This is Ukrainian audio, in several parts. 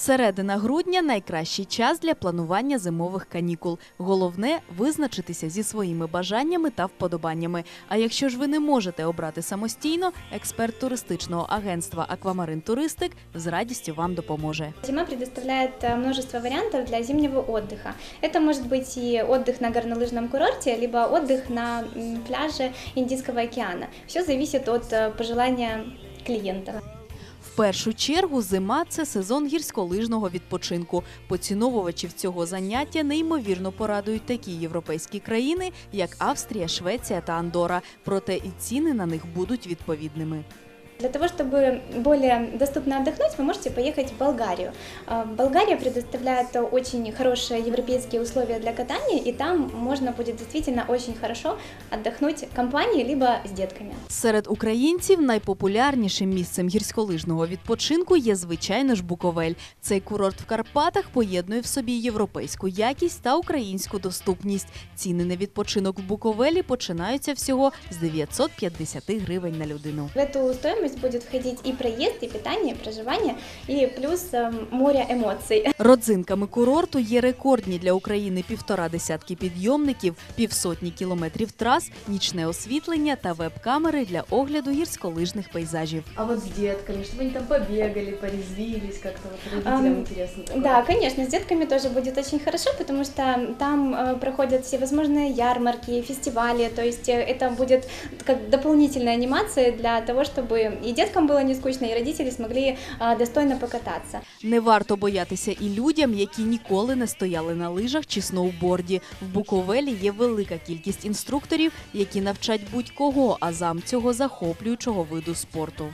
Середина грудня найкращий час для планування зимових канікул. Головне визначитися зі своїми бажаннями та вподобаннями. А якщо ж ви не можете обрати самостійно, експерт туристичного агентства Аквамарин Туристик з радістю вам допоможе. Зима предоставляет э, множество вариантов для зимнего отдыха. Это может быть и отдых на горнолыжном курорте, либо отдых на м, пляже Индийского океана. Все зависит от э, пожелания клиента. В першу чергу зима це сезон гірськолижного відпочинку. Поціновувачів цього заняття неймовірно порадують такі європейські країни, як Австрія, Швеція та Андора. Проте і ціни на них будуть відповідними. Для того, чтобы более доступно отдохнуть, вы можете поехать в Болгарию. А, Болгария предоставляет э, очень хорошие европейские условия для катания, и там можно будет действительно очень хорошо отдохнуть компанией либо с детками. Серед українців найпопулярнішим місцем гірськолижного відпочинку є звичайно ж Буковель. Цей курорт в Карпатах поєднує в собі європейську якість та українську доступність. Ціни на відпочинок в Буковелі починаються всього з 950 гривень на людину. В эту стоимость будет входить и проезд, и питание, и проживание, и плюс э, море эмоций. Родзинками курорту є рекордні для України півтора десятки підйомників, півсотні кілометрів трас, нічне освітлення та веб-камери для огляду гірськолижних пейзажів. А вот с детками, чтобы они там побегали, порезвились, как-то вот родителям Ам, интересно. такое. Да, конечно, с детками тоже будет очень хорошо, потому что там э, проходят всевозможные ярмарки, фестивали, то есть э, это будет как дополнительная анимация для того, чтобы и деткам было не скучно, и родители смогли э, достойно покататься. Не варто боятися і людям, які ніколи не стояли на лижах чи сноуборді. В Буковелі є велика кількість інструкторів, які навчать будь-кого азам цього захоплюючого виду спорту.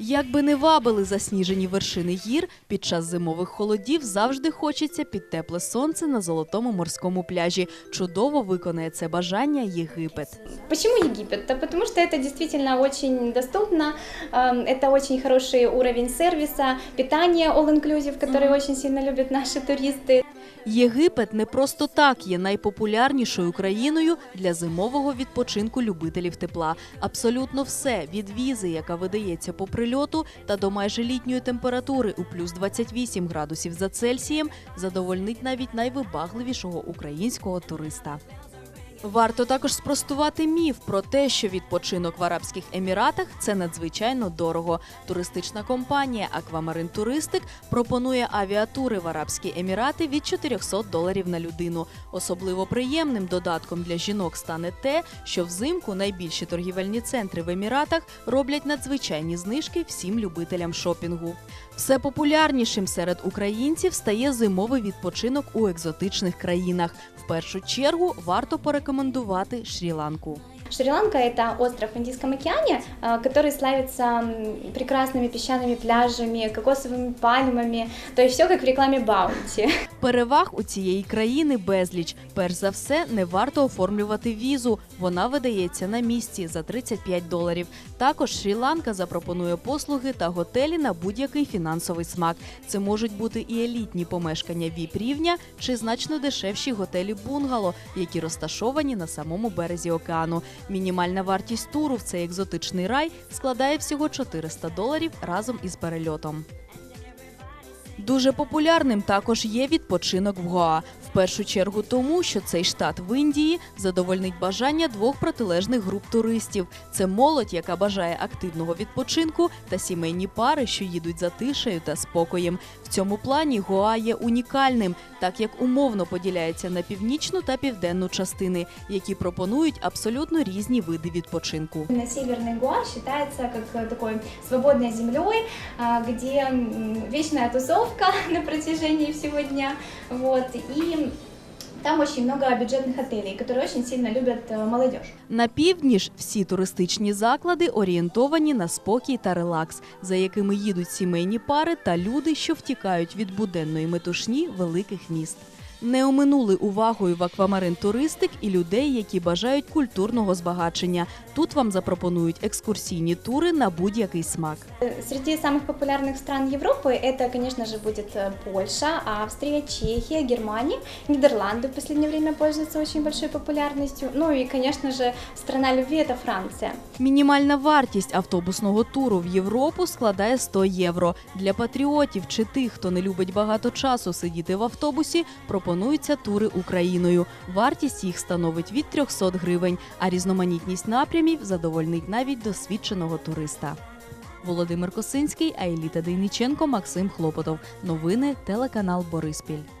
Як би не вабили засніжені вершини гір, під час зимових холодів завжди хочеться під тепле сонце на золотому морському пляжі. Чудово виконає це бажання Єгипет. Почему Египет? Да потому что это действительно очень доступно, эм, это очень хороший уровень сервиса, питание all-inclusive, который очень сильно любят наши туристы. Єгипет не просто так є найпопулярнішою країною для зимового відпочинку любителів тепла. Абсолютно все від візи, яка видається по прильоту, та до майже літньої температури у плюс 28 градусів за Цельсієм, задовольнить навіть найвибагливішого українського туриста. Варто також спростувати міф про те, що відпочинок в Арабських Еміратах це надзвичайно дорого. Туристична компанія Аквамарин Туристик пропонує авіатури в Арабські Емірати від 400 доларів на людину. Особливо приємним додатком для жінок стане те, що взимку найбільші торгівельні центри в Еміратах роблять надзвичайні знижки всім любителям шопінгу. Все популярнішим серед українців стає зимовий відпочинок у екзотичних країнах. В першу чергу варто порекомендувати Шрі-Ланку. Шри-Ланка – это остров в Индийском океане, э, который славится м, прекрасными песчаными пляжами, кокосовыми пальмами, то есть все как в рекламе Баунти. Переваг у цієї країни безліч. Перш за все, не варто оформлювати візу. Вона видається на місці за 35 доларів. Також Шрі-Ланка запропонує послуги та готелі на будь-який фінансовий смак. Це можуть бути і елітні помешкання віп рівня чи значно дешевші готелі бунгало, які розташовані на самому березі океану. Мінімальна вартість туру в цей екзотичний рай складає всього 400 доларів разом із перельотом. Дуже популярним також є відпочинок в Гоа. Першу чергу тому, що цей штат в Індії задовольнить бажання двох протилежних груп туристів: це молодь, яка бажає активного відпочинку, та сімейні пари, що їдуть за тишею та спокоєм. В цьому плані Гоа є унікальним, так як умовно поділяється на північну та південну частини, які пропонують абсолютно різні види відпочинку. На Северный Гуа считается как э, такой свободной землей, а, где м, тусовка на протяжении всего дня. Вот, и там очень много бюджетных отелей, которые очень сильно любят э, молодежь. На півдні ж всі туристичні заклади орієнтовані на спокій та релакс, за якими їдуть сімейні пари та люди, що втікають від буденної метушні великих міст. Не оминули увагою в аквамарин туристик і людей, які бажають культурного збагачення. Тут вам запропонують екскурсійні тури на будь-який смак. Э, Среди самых популярных стран Европы это, конечно же, будет э, Польша, Австрия, Чехия, Германия, Нидерланды в последнее время пользуются очень большой популярностью. Ну и, конечно же, страна любви это Франция. Мінімальна вартість автобусного туру в Європу складає 100 євро. Для патріотів чи тих, хто не любить багато часу сидіти в автобусі, пропонуються тури Україною. Вартість їх становить від 300 гривень, а різноманітність напрямів задовольнить навіть досвідченого туриста. Володимир Косинський, Айліта Дейниченко, Максим Хлопотов. Новини телеканал Бориспіль.